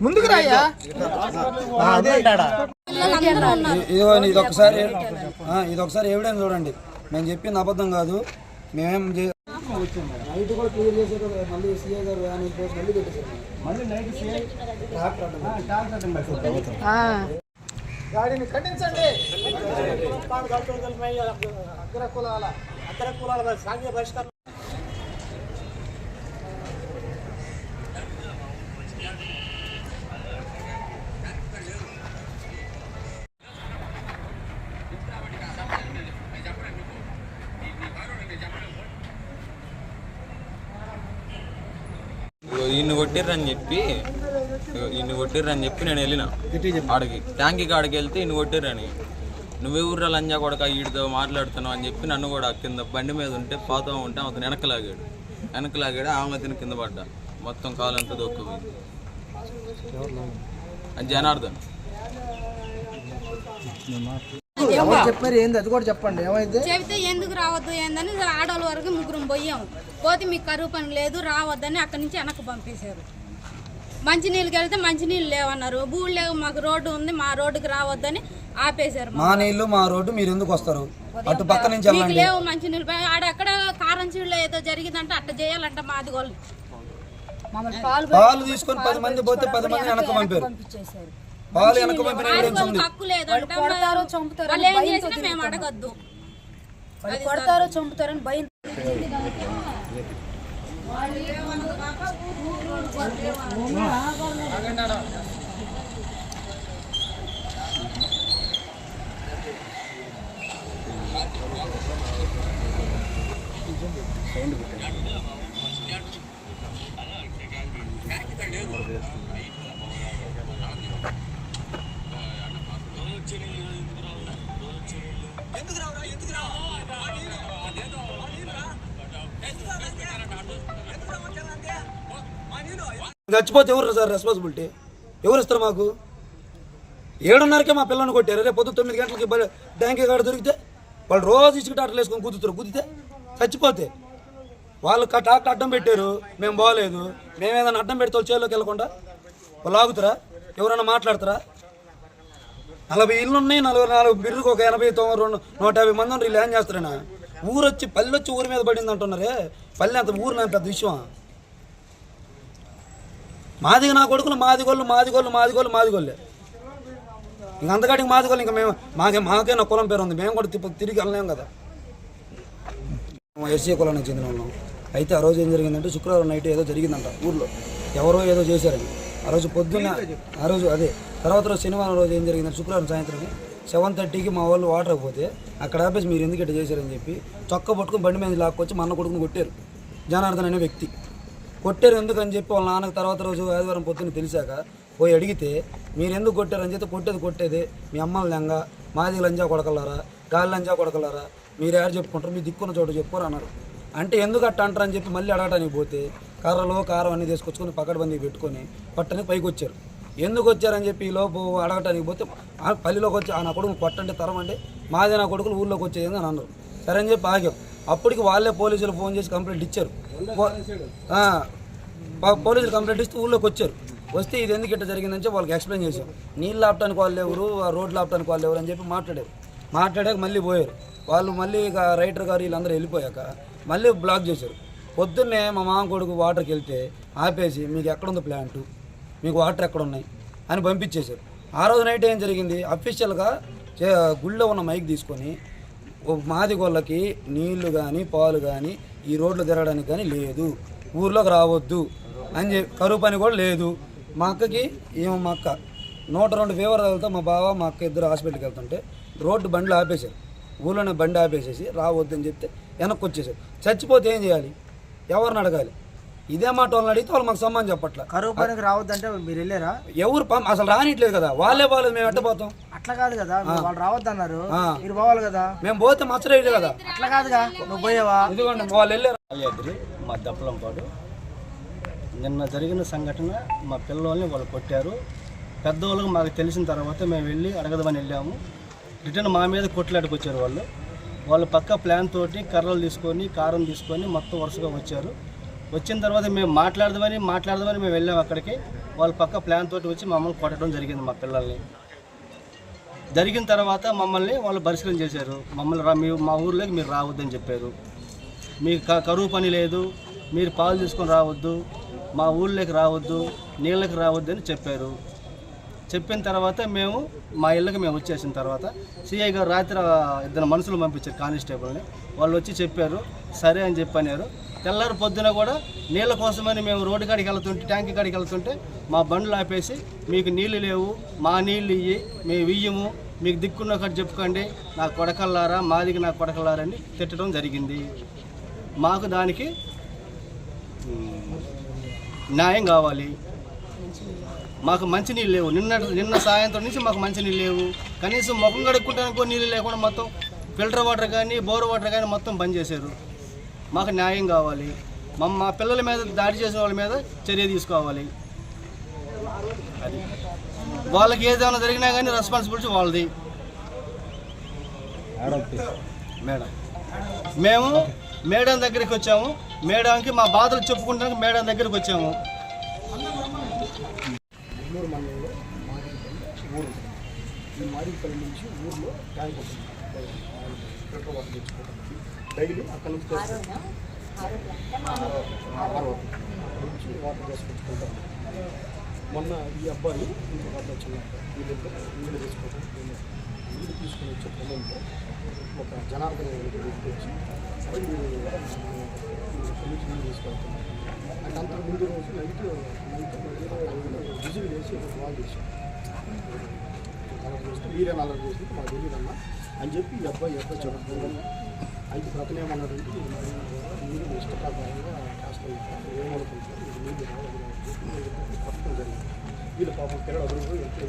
ముందుకు రాయ్యా ఇదిగో ఇది ఒకసారి ఇది ఒకసారి ఎవిడెన్స్ చూడండి. మేము చెప్పింది అబద్ధం కాదు. మేమేం చే- నైట్ కూడా క్లియర్ చేసే కదా, మళ్ళీ సీఏ గారు వ్యాన్ పోసి మళ్ళీ పెట్టేశారు మళ్ళీ నైట్ సీఏ దాడిని ఖండించండి. అగ్ర కులాల అగ్ర కులాల ఖండించండి బహిష్కరణ ఈయన కొట్టిర్రని చెప్పి ఇగో ఈయన్ని కొట్టిర్రని చెప్పి నేను వెళ్ళిన. ఆడికి. ట్యాంకీ కాడికి వెళ్తే ఈయన కొట్టిర్రని నువ్వే ఊర్రా లంజా కొడక ఈడితో మాట్లాడుతున్నావు అని చెప్పి నన్ను కూడా కింద బండి మీద ఉంటే పోతా ఉంటే అతను వెనక లాగాడు. వెనక లాగాడు ఆమె తిని కింద పడ్డా. మొత్తం కాలు అంతా దొక్కుపోయింది అది జనార్దన్. చెప్పారు ఏంది? అది కూడా చెప్పండి. ఏమైంది? చెబితే ఎందుకు రావద్దు ఏందని ఆడవాళ్ళ వరకు ముగ్గురం పోయాము. పోతే మీకు కరువు పని లేదు రావద్దని అక్కడి నుంచి వెనక్కి పంపేశారు. మంచినీళ్ళకి వెళ్తే మంచినీళ్ళు లేవన్నారు. బూళ్ళు లేవు మాకు రోడ్డు ఉంది మా రోడ్డుకి రావద్దని ఆపేశారు మా నీళ్ళు మా రోడ్డు మీరు ఎందుకు వస్తారు? అటు పక్క నుంచి మీకు లేవు మంచినీళ్ళు. ఆడ ఎక్కడ కారం చీళ్ళు ఏదో జరిగిందంటే అట్ట చేయాలంట మాది వాళ్ళు పాలు తీసుకొని పది మంది పోతే పది మంది వెనక పంపారు. పాలు వెనక పంపిన హక్కు లేదంట. మేము అడగద్దు. కొడతారో చంపుతారని భయం. సౌండ్ చచ్చిపోతే ఎవరు సార్ రెస్పాన్సిబిలిటీ ఎవరు ఇస్తారు మాకు? ఏడున్నరకే మా పిల్లల్ని కొట్టారు. రేపు పొద్దు తొమ్మిది గంటలకి బ- ట్యాంకీ కాడ దొరికితే వాళ్ళు రోజు ఇసుక టాటలు వేసుకొని కుదుతారు కుదితే చచ్చిపోతే. వాళ్ళు టాక్ట టాక్టర్ అడ్డం పెట్టారు. మేము బాగలేదు మేము ఏదైనా అడ్డం పెడితే చేలోకి వెళ్ళకుండా వాళ్ళు ఆగుతారా? ఎవరైనా మాట్లాడతారా? నలభై ఇళ్ళు ఉన్నాయి. నలభై నాలుగు బిర్రుకు ఒక ఎనభై తొమ్మిది రెండు నూట యాభై మంది ఉన్నారు. వీళ్ళు ఏం చేస్తారైనా ఊరొచ్చి పల్లె వచ్చి ఊరి మీద పడింది అంటున్నారే. పల్లె అంత ఊరు నా పెద్ద విషయం. మాదిగ నా కొడుకులు మాదిగోళ్ళు మాదిగోళ్ళు మాదిగోళ్ళు మాదిగోళ్ళే. ఇంక అంతకాటికి మాదిగోళ్ళు ఇంకా మేము మాకే మాకే నా కులం పేరు ఉంది. మేము కూడా తిప్ప- తిరిగి వెళ్ళలేం కదా. ఎస్సీ కులానికి చెందిన వాళ్ళం. అయితే ఆ రోజు ఏం జరిగిందంటే శుక్రవారం నైట్ ఏదో జరిగిందంట ఊర్లో. ఎవరో ఏదో చేశారని. ఆ రోజు పొద్దున్న ఆ రోజు అదే. తర్వాత రోజు శనివారం రోజు ఏం జరిగిందంటే శుక్రవారం సాయంత్రం సెవెన్ థర్టీకి మా వాళ్ళు వాటర్ పోతే అక్కడ ఆపేసి మీరు ఎందుకు ఇట్లా చేశారని చెప్పి చొక్క పట్టుకుని బండి మీద లాక్కొచ్చి మా అన్న కొడుకుని కొట్టారు. జనార్దన్ అనే వ్యక్తి. కొట్టారు ఎందుకని చెప్పి వాళ్ళ నాన్నకు తర్వాత రోజు ఆదివారం పొద్దున్న తెలిసాక పోయి అడిగితే మీరు ఎందుకు కొట్టారని చెప్తే కొట్టేది కొట్టేది. మీ అమ్మల లెంగ మాది లంజా కొడకలారా గాలి లంజా కొడకలారా మీరు ఎవరు చెప్పుకుంటారు మీ దిక్కున్న చోట చెప్పుకోరు అన్నారు. అంటే ఎందుకు అట్ట అంటారని చెప్పి మళ్ళీ అడగటానికి పోతే కర్రలో కారం అన్ని తీసుకొచ్చుకొని పక్కడబంది పెట్టుకొని పట్టని పైకి వచ్చారు. ఎందుకు వచ్చారని చెప్పి లోపు అడగటానికి పోతే పల్లిలోకి వచ్చి ఆ నా కొడుకు కొట్టండి తరమండి. మాది నా కొడుకులు ఊళ్ళోకి వచ్చేది అని అన్నారు. సరే అని చెప్పి ఆగాం. అప్పటికి వాళ్ళే పోలీసులు ఫోన్ చేసి కంప్లైంట్ ఇచ్చారు. పోలీసులు కంప్లైంట్ ఇస్తే ఊళ్ళోకి వచ్చారు. వస్తే ఇది ఎందుకు ఇట్లా జరిగిందని చెప్పి వాళ్ళకి ఎక్స్ప్లెయిన్ చేశాం నీళ్ళు ఆపటానికి వాళ్ళు ఎవరు రోడ్లు ఆపటానికి వాళ్ళు ఎవరు అని చెప్పి మాట్లాడారు. మాట్లాడాక మళ్ళీ పోయారు. వాళ్ళు మళ్ళీ ఇక రైటర్ గారు వీళ్ళందరూ వెళ్ళిపోయాక మళ్ళీ బ్లాక్ చేశారు. పొద్దున్నే మా మామ కొడుకు వాటర్కి వెళ్తే ఆపేసి మీకు ఎక్కడుంది ప్లాంటు? మీకు వాటర్ ఎక్కడ ఉన్నాయి అని పంపించేశారు. ఆ రోజు నైట్ ఏం జరిగింది? అఫీషియల్గా గుళ్ళో ఉన్న మైక్ తీసుకొని మాది గోళ్ళకి నీళ్ళు కానీ పాలు కానీ ఈ రోడ్లు తిరగడానికి కానీ లేదు. ఊర్లోకి రావద్దు. అని చెప్పి కరువు పని కూడా లేదు. మా అక్కకి ఏమో మా అక్క. నూట రెండు ఫీవర్ తగులుతా మా బావ మా అక్క ఇద్దరు హాస్పిటల్కి వెళ్తుంటే రోడ్డు బండ్లు ఆపేశారు. ఊళ్ళోనే బండి ఆపేసేసి రావద్దని చెప్తే వెనక్కి వచ్చేసారు చచ్చిపోతే ఏం చేయాలి? ఎవరిని అడగాలి? ఇదే మాట వాళ్ళని అడిగితే వాళ్ళు మాకు సమానం చెప్పట్ల. కరువు పనికి రావద్దంటే మీరు వెళ్ళారా? ఎవరు అసలు రానిట్లేదు కదా. వాళ్ళే పోలేదు మేము ఎట్టపోతాం అట్లా కాదు కదా. వాళ్ళు రావద్దన్నారు. ఆ. మీరు పోవాలి కదా. మేము పోతే మచ్చరేది కదా. అట్లా కాదుగా. నువ్వు పోయావా? ఇదిగోండి వాళ్ళు వెళ్ళారు. మా దప్పలంపాడు నిన్న జరిగిన సంఘటన మా పిల్లల్ని వాళ్ళు కొట్టారు. పెద్దవాళ్ళకి మాకు తెలిసిన తర్వాత మేము వెళ్ళి అడగదామని వెళ్ళాము. రిటర్న్ మా మీద కొట్లాడికి వచ్చారు వాళ్ళు. వాళ్ళు పక్క ప్లాన్ తోటి కర్రలు తీసుకొని కారం తీసుకొని మొత్తం వరుసగా వచ్చారు. వచ్చిన తర్వాత మేము మాట్లాడదామని మాట్లాడదామని మేము వెళ్ళాము అక్కడికి. వాళ్ళు పక్క ప్లాన్ తోటి వచ్చి మమ్మల్ని కొట్టడం జరిగింది మా పిల్లల్ని. జరిగిన తర్వాత మమ్మల్ని వాళ్ళు పరిశీలన చేశారు. మమ్మల్ని రా మీ మా ఊర్లోకి మీరు రావద్దని చెప్పారు. మీకు కరువు పని లేదు. మీరు పాలు తీసుకొని రావద్దు. మా ఊళ్ళోకి రావద్దు. నీళ్ళకి రావద్దు అని చెప్పారు. చెప్పిన తర్వాత మేము మా ఇళ్ళకి మేము వచ్చేసిన తర్వాత సిఐ గారు రాత్రి ఇద్దరు మనుషులు పంపించారు కానిస్టేబుల్ని. వాళ్ళు వచ్చి చెప్పారు సరే అని చెప్పన్నారు తెల్లారి పొద్దున కూడా నీళ్ళ కోసమని మేము రోడ్డు కాడికి వెళ్తుంటే ట్యాంక్ కాడికి వెళ్తుంటే మా బండ్లు ఆపేసి మీకు నీళ్ళు లేవు మా నీళ్ళు ఇయ్యి మేము ఇయ్యము. మీకు దిక్కున్న ఒకటి చెప్పుకోండి. నా కొడకల్లారా మాదికి నా కొడకల్లారా అని తిట్టడం జరిగింది. మాకు దానికి న్యాయం కావాలి. మాకు మంచినీళ్ళు లేవు. నిన్న నిన్న సాయంత్రం నుంచి మాకు మంచినీళ్ళు లేవు. కనీసం ముఖం కడుక్కుంటానికి నీళ్ళు లేకుండా మొత్తం ఫిల్టర్ వాటర్ కానీ బోర్ వాటర్ కానీ మొత్తం బంద్ చేశారు. మాకు న్యాయం కావాలి. మా మా పిల్లల మీద దాడి చేసిన వాళ్ళ మీద చర్య తీసుకోవాలి. అది. వాళ్ళకి ఏదైనా జరిగినా కానీ రెస్పాన్సిబిలిటీ వాళ్ళది. మేడం. మేము మేడం దగ్గరికి వచ్చాము. మేడంకి మా బాధలు చెప్పుకుంటానికి మేడం దగ్గరికి వచ్చాము. ఈ మారిపల్లి నుంచి ఊర్లో ట్యాంక్ వస్తుంది ఫిల్టర్ వాటర్ తెచ్చుకోవడానికి డైలీ అక్కడ నుంచి తెచ్చుకుంటాం నుంచి వాటర్ తీసుకొచ్చుకుంటాం మొన్న ఈ అబ్బాయి ఇంకొక అబ్బాయి చిన్న అబ్బాయి వీళ్ళిద్దరు వీళ్ళు తీసుకోవడం వీళ్ళు తీసుకుని వచ్చే క్రమంలో ఒక జనార్దన అనే వ్యక్తి వచ్చి "అరే, మీరు ఇక్కడి తీసుకెళ్తున్నారు. అంటే అంతకు ముందు రోజు నైట్ నైట్ విజిల్ వేసి ఒక కాల్ చేశారు. అలర్ట్ చేస్తే మీరేం అలర్ట్ చేసి మాకు తెలియదమ్మా అని చెప్పి ఈ అబ్బాయి ఈ అబ్బాయి చెప్పకుండా అయితే ప్రతనేమన్నారంటే మీరు మీ ఇష్టప్రకారంగా ఇది జరిగింది. వీళ్ళు పాపం పిల్లలు అదురు ఎంతో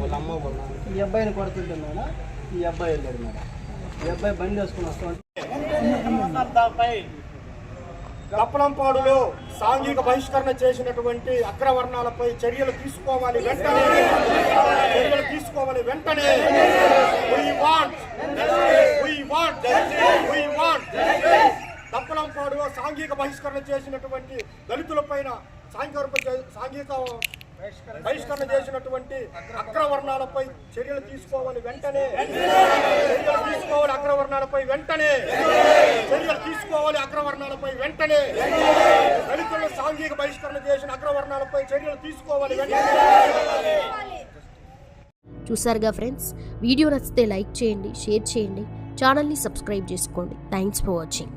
వాళ్ళ అమ్మ వాళ్ళ ఈ అబ్బాయిని కొడుతుంటే మేడం ఈ అబ్బాయి వెళ్ళాడు మేడం. ఈ అబ్బాయి బండి వేసుకుని వస్తాం కప్పలంపాడులో సాంఘిక బహిష్కరణ చేసినటువంటి అగ్రవర్ణాలపై చర్యలు తీసుకోవాలి వెంటనే. చర్యలు తీసుకోవాలి వెంటనే. We want, we want, we want. కప్పలంపాడులో సాంఘిక బహిష్కరణ చేసినటువంటి దళితులపైన సాంఘిక సాంఘిక బహిష్కరణ చేసినటువంటి అగ్రవర్ణాలపై చర్యలు తీసుకోవాలి వెంటనే. చర్యలు తీసుకోవాలి అగ్రవర్ణాలపై వెంటనే. చర్యలు తీసుకోవాలి అగ్రవర్ణాలపై వెంటనే. దళితులను సాంఘిక బహిష్కరణ చేసిన అగ్రవర్ణాలపై చర్యలు తీసుకోవాలి వెంటనే. చూసారుగా ఫ్రెండ్స్? వీడియో నచ్చితే లైక్ చేయండి షేర్ చేయండి. ఛానల్ని సబ్స్క్రైబ్ చేసుకోండి. Thanks for watching